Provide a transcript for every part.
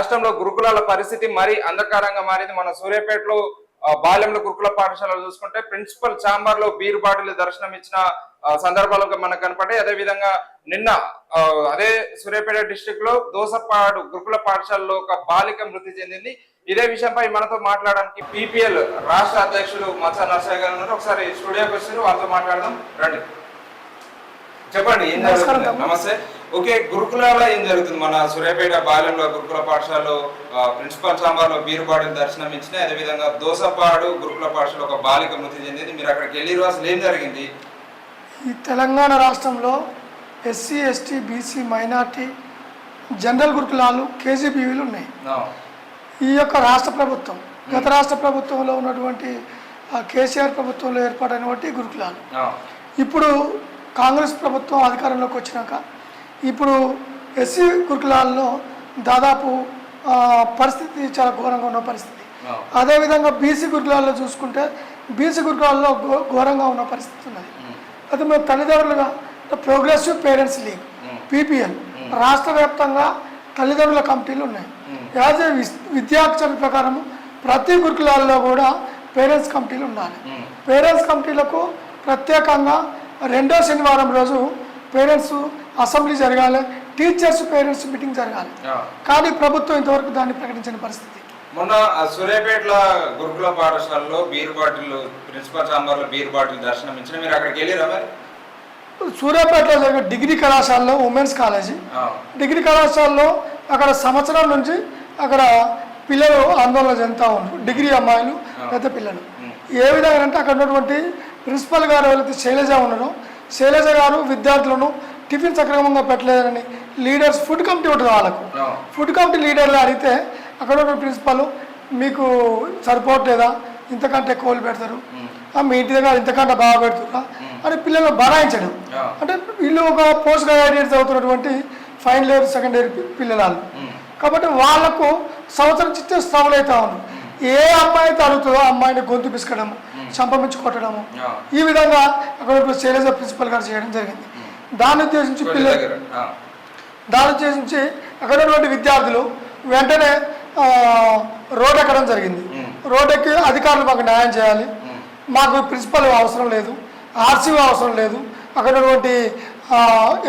రాష్ట్రంలో గురుకులాల పరిస్థితి మరీ అంధకారంగా మారింది. మన సూర్యాపేటలో బాల్యంలో గురుకుల పాఠశాలలు చూసుకుంటే ప్రిన్సిపల్ చాంబర్లో బీర్ బాటిల్ దర్శనం ఇచ్చిన సందర్భాలు మనకు కనపడ్డాయి. అదే విధంగా నిన్న అదే సూర్యాపేట డిస్టిక్లో దోసపాడు గురుకుల పాఠశాలలో ఒక బాలిక మృతి చెందింది. ఇదే విషయంపై మనతో మాట్లాడడానికి పీపీఎల్ రాష్ట్ర అధ్యక్షులు మత్స నర్సయ్య గారు ఉన్నారు. ఒకసారి స్టూడియోకి వచ్చారు వాళ్ళతో మాట్లాడదాం. రండి. చెప్పండి ఏం నమస్కారం జరుగుతుంది. నమస్తే. ఓకే గురుకులాల ఏం జరుగుతుంది? మన సూర్యాపేట బాల్యంలో గురుకుల పాఠశాలలో ప్రిన్సిపల్ చాంబర్లో బీరుబాడు దర్శనం ఇచ్చిన అదేవిధంగా దోసపాడు గురుకుల పాఠశాల ఒక బాలిక మృతి చెందింది. మీరు అక్కడికి వెళ్ళిరు అసలు ఏం జరిగింది? ఈ తెలంగాణ రాష్ట్రంలో SC ST BC minority general గురుకులాలు కేజీబీవీలు ఉన్నాయి. ఈ యొక్క రాష్ట్ర ప్రభుత్వం గత రాష్ట్ర ప్రభుత్వంలో ఉన్నటువంటి కేసీఆర్ ప్రభుత్వంలో ఏర్పాటైనటువంటి గురుకులాలు. ఇప్పుడు కాంగ్రెస్ ప్రభుత్వం అధికారంలోకి వచ్చినాక ఇప్పుడు ఎస్సీ గురుకులాల్లో దాదాపు పరిస్థితి చాలా ఘోరంగా ఉన్న పరిస్థితి. అదేవిధంగా బీసీ గురుకులాల్లో చూసుకుంటే బీసీ గురుకులాల్లో ఘోరంగా ఉన్న పరిస్థితి ఉన్నది. అయితే మేము తల్లిదండ్రులుగా ప్రోగ్రెసివ్ పేరెంట్స్ లీగ్ పీపీఎల్ రాష్ట్ర వ్యాప్తంగా తల్లిదండ్రుల కమిటీలు ఉన్నాయి. యాజ్ ఏ విద్యాక్షర ప్రకారం ప్రతి గురుకులాల్లో కూడా పేరెంట్స్ కమిటీలు ఉండాలి. పేరెంట్స్ కమిటీలకు ప్రత్యేకంగా రెండో శనివారం రోజు పేరెంట్స్ అసెంబ్లీ జరగాలి టీచర్స్ పేరెంట్స్ మీటింగ్ జరగాలి. కానీ ప్రభుత్వం ఇంతవరకు దాన్ని ప్రకటించిన పరిస్థితి. మొన్న సూర్యాపేటల గురుకుల పాఠశాలలో బీర్ బాటిల్ ప్రిన్సిపల్ చాంబర్లో బీర్ బాటిల్ దర్శనం ఇచ్చిన మీరు అక్కడికి వెళ్ళిరా మరి? సూర్యాపేటలో డిగ్రీ కళాశాలలో ఉమెన్స్ కాలేజీ. డిగ్రీ కళాశాలలో అక్కడ సంవత్సరం నుంచి అక్కడ పిల్లలు ఆందోళన చెందుతూ ఉన్నారు. డిగ్రీ అమ్మాయిలు పెద్ద పిల్లలు. ఏ విధంగా అంటే అక్కడ ఉన్నటువంటి ప్రిన్సిపల్ గారు ఎవరైతే శైలజ ఉన్నారో శైలజ గారు విద్యార్థులను టిఫిన్ సక్రమంగా పెట్టలేదని లీడర్స్ ఫుడ్ కమిటీ ఉంటుంది వాళ్ళకు. ఫుడ్ కమిటీ లీడర్లు అడిగితే అక్కడ ఉన్న ప్రిన్సిపల్ మీకు సరిపోవట్లేదా? ఇంతకంటే వాళ్ళు పెడతారు. మీ ఇంటి దగ్గర ఇంతకంటే బాగా పెడుతురా అని పిల్లలు బనాయించడం ఆ, అంటే వీళ్ళు ఒక పోస్ట్ గ్రాడ్యుయేట్ చదువుతున్నటువంటి ఫైనల్ ఇయర్ సెకండ్ ఇయర్ పిల్లలు కాబట్టి వాళ్ళకు సంవత్సరం చిత్తే అవుతా ఉన్నారు ఏ అమ్మాయి ఆ అమ్మాయిని గొంతు పిసుకడము చంపమించి కొట్టడము. ఈ విధంగా అక్కడ శైలజ ప్రిన్సిపల్ గారు చేయడం జరిగింది. దాన్ని ఉద్దేశించి పిల్లలు దాన్ని ఉద్దేశించి అక్కడ ఉన్నటువంటి విద్యార్థులు వెంటనే రోడ్ ఎక్కడం జరిగింది. రోడ్ ఎక్కి అధికారులు మాకు న్యాయం చేయాలి. మాకు ప్రిన్సిపల్ అవసరం లేదు. ఆర్సీ అవసరం లేదు. అక్కడ ఉన్నటువంటి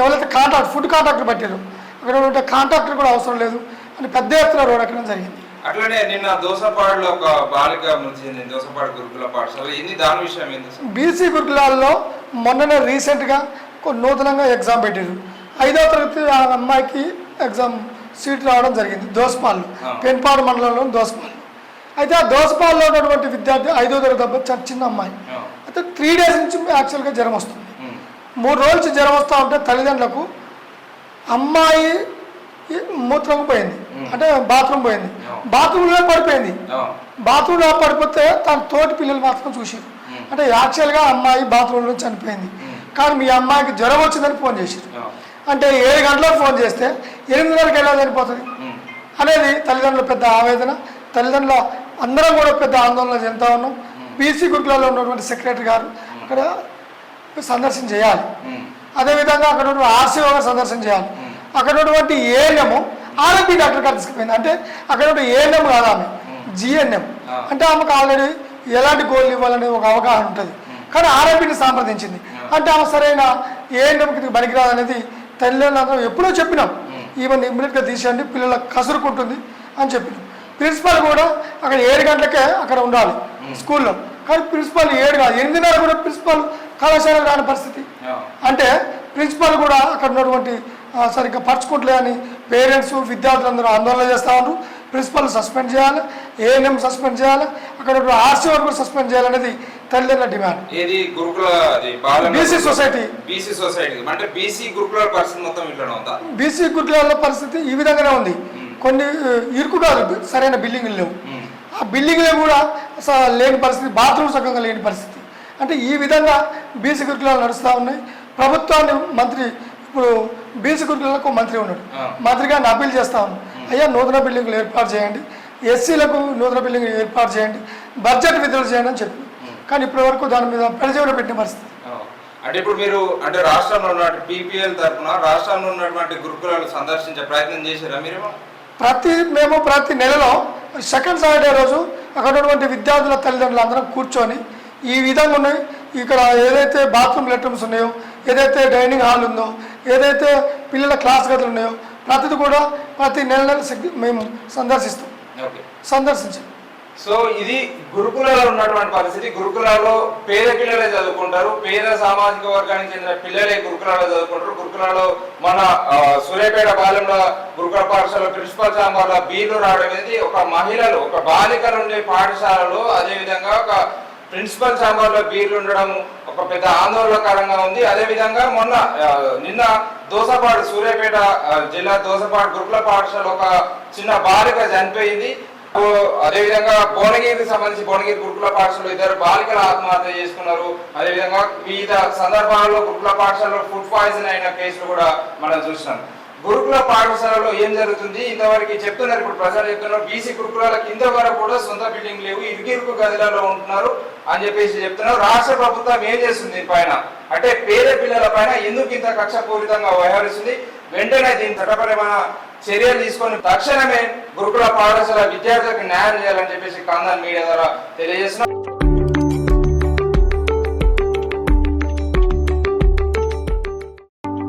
ఎవరైతే కాంట్రాక్ట్ ఫుడ్ కాంట్రాక్టర్ పట్టారు అక్కడ ఉన్నటువంటి కాంట్రాక్టర్ కూడా అవసరం లేదు అని పెద్ద ఎత్తున రోడ్ ఎక్కడం జరిగింది. అట్లనే నిన్న దోసపాడులో ఒక బాలిక మృతి చెందింది దోసపాడు గురుకుల పాఠశాల. దాని విషయం అసలు? బీసీ గురుకులాల్లో మొన్ననే రీసెంట్గా నూతనంగా ఎగ్జామ్ పెట్టారు ఐదవ తరగతి ఆ అమ్మాయికి ఎగ్జామ్ సీట్ రావడం జరిగింది దోసపాళ్ళు. ఆ. పెన్పాడు మండలంలో దోసపాళ్ళు. అయితే ఆ దోసపాల్లో ఉన్నటువంటి విద్యార్థి ఐదో తరగతి చిన్న అమ్మాయి. అయితే త్రీ డేస్ నుంచి యాక్చువల్గా జ్వరం వస్తుంది. మూడు రోజుల నుంచి జ్వరం వస్తూ ఉంటే తల్లిదండ్రులకు అమ్మాయి మూత్రం పోయింది. అంటే బాత్రూమ్ పోయింది. బాత్రూంలో పడిపోయింది. బాత్రూంలో పడిపోతే తన తోటి పిల్లలు మాత్రం చూసారు అంటే యాక్చువల్గా అమ్మాయి బాత్రూంలో చనిపోయింది. కానీ మీ అమ్మాయికి జ్వరం వచ్చిందని ఫోన్ చేశారు. అంటే ఏడు గంటలకు ఫోన్ చేస్తే ఎనిమిదిన్నరకి ఎలా చనిపోతుంది? అనేది తల్లిదండ్రుల పెద్ద ఆవేదన. తల్లిదండ్రుల అందరం కూడా పెద్ద ఆందోళన చెందుతా ఉన్నాం. బీసీ గురుకులలో ఉన్నటువంటి సెక్రటరీ గారు అక్కడ సందర్శన చేయాలి. అదేవిధంగా అక్కడ ఉన్నటువంటి ఆర్సీఓ గారు సందర్శన చేయాలి. అక్కడ ఉన్నటువంటి ఏఎన్ఎం ఆర్ఎంపీ డాక్టర్ గారు తీసుకుపోయింది. అంటే అక్కడ ఏఎన్ఎం కాదు ఆమె జిఎన్ఎం. అంటే ఆమెకు ఆల్రెడీ ఎలాంటి గోళ్ళు ఇవ్వాలనే ఒక అవగాహన ఉంటుంది. కానీ ఆర్ఎంపీని సంప్రదించింది. అంటే ఆమె సరైన ఏఎన్ఎంకి పనికిరాదు అనేది తల్లిదండ్రులందరం ఎప్పుడో చెప్పినాం. ఈవెన్ ఇమ్మీడియట్గా తీసేయండి పిల్లల కసురుకుంటుంది అని చెప్పినాం. ప్రిన్సిపల్ కూడా అక్కడ ఏడు గంటలకే అక్కడ ఉండాలి స్కూల్లో. కానీ ప్రిన్సిపల్ ఏడు కాదు ఎనిమిదిన్నర కూడా ప్రిన్సిపల్ కళాశాల రాని పరిస్థితి. అంటే ప్రిన్సిపాల్ కూడా అక్కడ ఉన్నటువంటి సరిగ్గా పరచుకోవట్లేదని పేరెంట్స్ విద్యార్థులందరూ ఆందోళన చేస్తూ ఉన్నారు. ప్రిన్సిపల్ సస్పెండ్ చేయాలి ఏఎన్ఎం సస్పెండ్ చేయాలి అక్కడ ఆర్సీ వరకు సస్పెండ్ చేయాలనేది తల్లిదండ్రుల డిమాండ్. ఏది గురుకుల బీసీ సొసైటీ బీసీ సొసైటీ అంటే బీసీ గురుకుల పరిస్థితి మొత్తం ఇట్లా ఉందా? బీసీ గురుకులాల పరిస్థితి ఈ విధంగానే ఉంది. కొన్ని ఆ, ఇరుకు కాదు సరైన బిల్డింగ్లు లేవు. ఉమ్, ఆ బిల్డింగ్లో కూడా లేని పరిస్థితి బాత్రూమ్ సగంగా లేని పరిస్థితి. అంటే ఈ విధంగా బీసీ గురుకులాలు నడుస్తూ ఉన్నాయి. ప్రభుత్వాన్ని మంత్రి ఇప్పుడు బీసీ గురుకులకు మంత్రి ఉన్నాడు. ఆ. మంత్రి గారిని అప్పీల్ చేస్తా. ఉన్నాం అయ్యా నూతన బిల్డింగ్లు ఏర్పాటు చేయండి. ఎస్సీలకు నూతన బిల్డింగ్ ఏర్పాటు చేయండి. బడ్జెట్ విడుదల చేయండి అని చెప్పి కానీ ఇప్పటి వరకు దాని మీద పెడజెవడ పెట్టిన పరిస్థితి. అంటే ఇప్పుడు మీరు అంటే రాష్ట్రంలో ఉన్నటువంటి పీపీఎల్ తరఫున రాష్ట్రంలో ఉన్నటువంటి గురుకులాలు సందర్శించే ప్రయత్నం చేశారా మీరేమో? ప్రతి మేము ప్రతి నెలలో సెకండ్ సాటర్డే రోజు అక్కడ ఉన్నటువంటి విద్యార్థుల తల్లిదండ్రులు అందరం కూర్చొని ఈ విధంగా ఉన్నాయి. ఇక్కడ ఏదైతే బాత్రూమ్ లెట్రూమ్స్ ఉన్నాయో ఏదైతే డైనింగ్ హాల్ ఉందో ఏదైతే పిల్లల క్లాస్ గదులు ఉన్నాయో ప్రతిది కూడా ప్రతి నెల నెల మేము సందర్శిస్తాం. సందర్శించాం. సో ఇది గురుకులాలో ఉన్నటువంటి పరిస్థితి. గురుకులాల్లో పేద పిల్లలే చదువుకుంటారు. పేద సామాజిక వర్గానికి చెందిన పిల్లలే గురుకులాలో చదువుకుంటారు. గురుకులాలో మన సూర్యాపేట బాలెంలో గురుకుల పాఠశాల ప్రిన్సిపల్ చాంబర్ల బీర్లు రావడం అనేది ఒక మహిళలు ఒక బాలికలు ఉండే పాఠశాలలో అదే విధంగా ఒక ప్రిన్సిపల్ సాంబార్లో బీర్లు ఉండడం ఒక పెద్ద ఆందోళనకరంగా ఉంది. అదే విధంగా మొన్న నిన్న దోసపాడు సూర్యాపేట జిల్లా దోసపాడు గురుకుల పాఠశాల ఒక చిన్న బాలిక చనిపోయింది. ఓ, అదేవిధంగా భువనగిరికి సంబంధించి భువనగిరి గురుకుల పాఠశాలలో ఇద్దరు బాలికలు ఆత్మహత్య చేసుకున్నారు. అదేవిధంగా వివిధ సందర్భాల్లో గురుకుల పాఠశాలలో ఫుడ్ పాయిజన్ అయిన కేసులు కూడా మనం చూసినాం. గురుకుల పాఠశాలలో ఏం జరుగుతుంది? ఇంతవరకు చెప్తున్నారు ఇప్పుడు ప్రజలు చెప్తున్నారు బీసీ గురుకులాల కింద వరకు కూడా సొంత బిల్డింగ్ లేవు ఇరుకిరుకు గదిలలో ఉంటున్నారు అని చెప్పేసి చెప్తున్నారు. రాష్ట్ర ప్రభుత్వం ఏం చేస్తుంది పైన? అంటే పేద పిల్లల పైన ఎందుకు ఇంత కక్షపూరితంగా వ్యవహరిస్తుంది? వెంటనే దీని చట్టపరమైన చర్యలు తీసుకొని తక్షణమే గురుకుల పాఠశాల విద్యార్థులకు న్యాయం చేయాలని చెప్పేసి కాందాన్ మీడియా ద్వారా తెలియజేస్తున్నాం